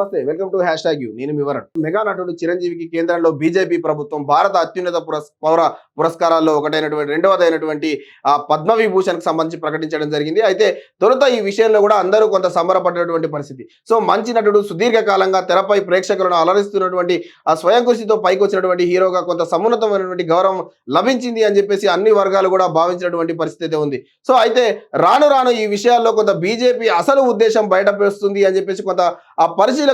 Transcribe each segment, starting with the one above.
నమస్తే welcome to hash tag you. నేను వివరణ మెగా నటుడు చిరంజీవికి కేంద్రంలో బీజేపీ ప్రభుత్వం భారత అత్యున్నత పురస్ పౌర పురస్కారాల్లో ఒకటైనటువంటి రెండవదైనటువంటి ఆ పద్మవిభూషణ్కి సంబంధించి ప్రకటించడం జరిగింది. అయితే తొలుత ఈ విషయంలో కూడా అందరూ కొంత సంబరపడినటువంటి పరిస్థితి. సో మంచి నటుడు సుదీర్ఘకాలంగా తెరపై ప్రేక్షకులను అలరిస్తున్నటువంటి ఆ స్వయం కృషితో పైకి వచ్చినటువంటి హీరోగా కొంత సమున్నతమైనటువంటి గౌరవం లభించింది అని చెప్పేసి అన్ని వర్గాలు కూడా భావించినటువంటి పరిస్థితి అయితే ఉంది. సో అయితే రాను రాను ఈ విషయాల్లో కొంత బీజేపీ అసలు ఉద్దేశం బయటపరుస్తుంది అని చెప్పేసి కొంత ఆ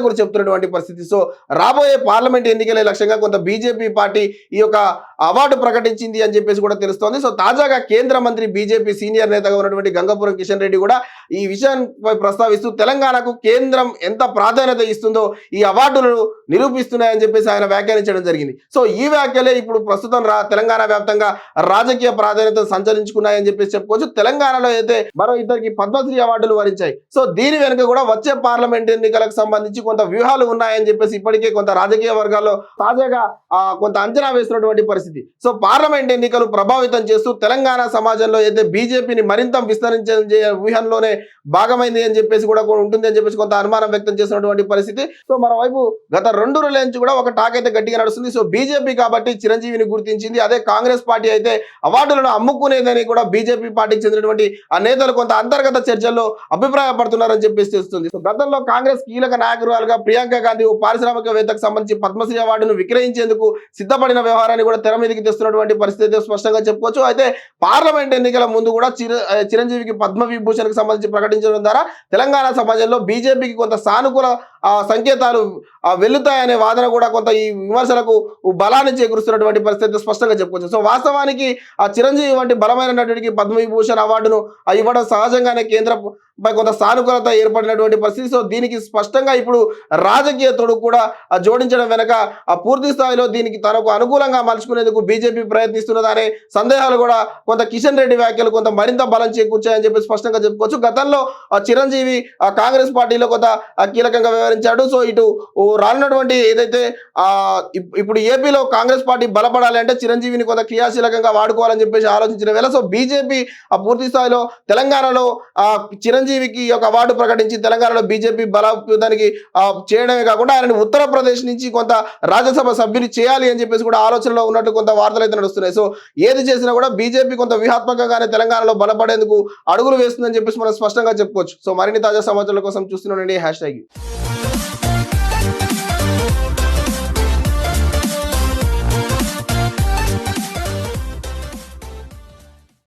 గురించి చెప్తున్నటువంటి పరిస్థితి. సో రాబోయే పార్లమెంట్ ఎన్నికల లక్ష్యంగా కొంత బీజేపీ పార్టీ ఈ యొక్క అవార్డు ప్రకటించింది అని చెప్పేసి కూడా తెలుస్తోంది. సో తాజాగా కేంద్ర మంత్రి బీజేపీ సీనియర్ నేతగా ఉన్నటువంటి గంగపురం కిషన్ రెడ్డి కూడా ఈ విషయాన్ని ప్రస్తావిస్తూ తెలంగాణకు కేంద్రం ఎంత ప్రాధాన్యత ఇస్తుందో ఈ అవార్డులను నిరూపిస్తున్నాయని చెప్పేసి ఆయన వ్యాఖ్యానించడం జరిగింది. సో ఈ వ్యాఖ్యలే ఇప్పుడు ప్రస్తుతం రా తెలంగాణ వ్యాప్తంగా రాజకీయ ప్రాధాన్యత సంచరించుకున్నాయని చెప్పేసి చెప్పుకోవచ్చు. తెలంగాణలో అయితే మరో ఇద్దరికి పద్మశ్రీ అవార్డులు వరించాయి. సో దీని వెనుక కూడా వచ్చే పార్లమెంట్ ఎన్నికలకు సంబంధించి కొంత వ్యూహాలు ఉన్నాయని చెప్పేసి ఇప్పటికే కొంత రాజకీయ వర్గాల్లో తాజాగా కొంత అంచనా వేస్తున్నటువంటి పరిస్థితి. సో పార్లమెంట్ ఎన్నికలు ప్రభావితం చేస్తూ తెలంగాణ సమాజంలో అయితే బీజేపీని మరింత విస్తరించే వ్యూహంలోనే భాగమైంది అని చెప్పేసి కూడా ఉంటుంది అని చెప్పేసి కొంత అనుమానం వ్యక్తం చేసినటువంటి పరిస్థితి. సో మరోవైపు గత రెండు రోజుల నుంచి కూడా ఒక టాక్ అయితే గట్టిగా నడుస్తుంది. సో బీజేపీ కాబట్టి చిరంజీవిని గుర్తించింది. అదే కాంగ్రెస్ పార్టీ అయితే అవార్డులను అమ్ముకునేదని కూడా బీజేపీ పార్టీకి చెందినటువంటి ఆ నేతలు కొంత అంతర్గత చర్చల్లో అభిప్రాయపడుతున్నారని చెప్పేసి తెలుస్తుంది. సో గతంలో కాంగ్రెస్ కీలక నాయకురాలుగా ప్రియాంక గాంధీ ఓ పారిశ్రామికవేత్తకు సంబంధించి పద్మశ్రీ అవార్డును విక్రయించేందుకు సిద్ధపడిన వ్యవహారాన్ని కూడా తెర మీదకి తెస్తున్నటువంటి పరిస్థితి స్పష్టంగా చెప్పుకోవచ్చు. అయితే పార్లమెంట్ ఎన్నికల ముందు కూడా చిరంజీవికి పద్మ విభూషణకు సంబంధించి ప్రకటించడం ద్వారా తెలంగాణ సమాజంలో బీజేపీకి కొంత సానుకూల ఆ, సంకేతాలు ఆ, వాదన కూడా కొంత ఈ విమర్శలకు బలాన్ని చేకూరుస్తున్నటువంటి పరిస్థితి స్పష్టంగా చెప్పుకోవచ్చు. సో వాస్తవానికి ఆ చిరంజీవి వంటి బలమైన నటుడికి పద్మవిభూషణ్ అవార్డును ఆ, ఇవ్వడం సహజంగానే కేంద్ర పై కొంత సానుకూలత ఏర్పడినటువంటి పరిస్థితి. సో దీనికి స్పష్టంగా ఇప్పుడు రాజకీయ తొడుగు కూడా జోడించడం వెనక ఆ పూర్తి స్థాయిలో దీనికి తనకు అనుకూలంగా మలుచుకునేందుకు బీజేపీ ప్రయత్నిస్తున్నదనే సందేహాలు కూడా కొంత కిషన్ రెడ్డి వ్యాఖ్యలు కొంత మరింత బలం చేకూర్చాయని చెప్పి స్పష్టంగా చెప్పుకోవచ్చు. గతంలో ఆ, చిరంజీవి ఆ, కాంగ్రెస్ పార్టీలో కొంత కీలకంగా కీలకంగా పెంచాడు సో ఇటు రానున్నటువంటి ఏదైతే ఆ ఇప్పుడు ఏపీలో కాంగ్రెస్ పార్టీ బలపడాలి అంటే చిరంజీవిని కొంత క్రియాశీలకంగా వాడుకోవాలని చెప్పేసి ఆలోచించిన వేళ సో బీజేపీ ఆ పూర్తి స్థాయిలో తెలంగాణలో ఆ చిరంజీవికి ఒక అవార్డు ప్రకటించి తెలంగాణలో బీజేపీ బలోపేతానికి చేయడమే కాకుండా ఆయనని ఉత్తరప్రదేశ్ నుంచి కొంత రాజ్యసభ సభ్యులు చేయాలి అని చెప్పేసి కూడా ఆలోచనలో ఉన్నట్టు కొంత వార్తలు అయితే నడుస్తున్నాయి. సో ఏది చేసినా కూడా బీజేపీ కొంత వ్యూహాత్మకంగానే తెలంగాణలో బలపడేందుకు అడుగులు వేస్తుందని చెప్పేసి మనం స్పష్టంగా చెప్పుకోవచ్చు. సో మరిన్ని తాజా సమాచారాల కోసం చూస్తున్నానండి హ్యాష్ ట్యాగ్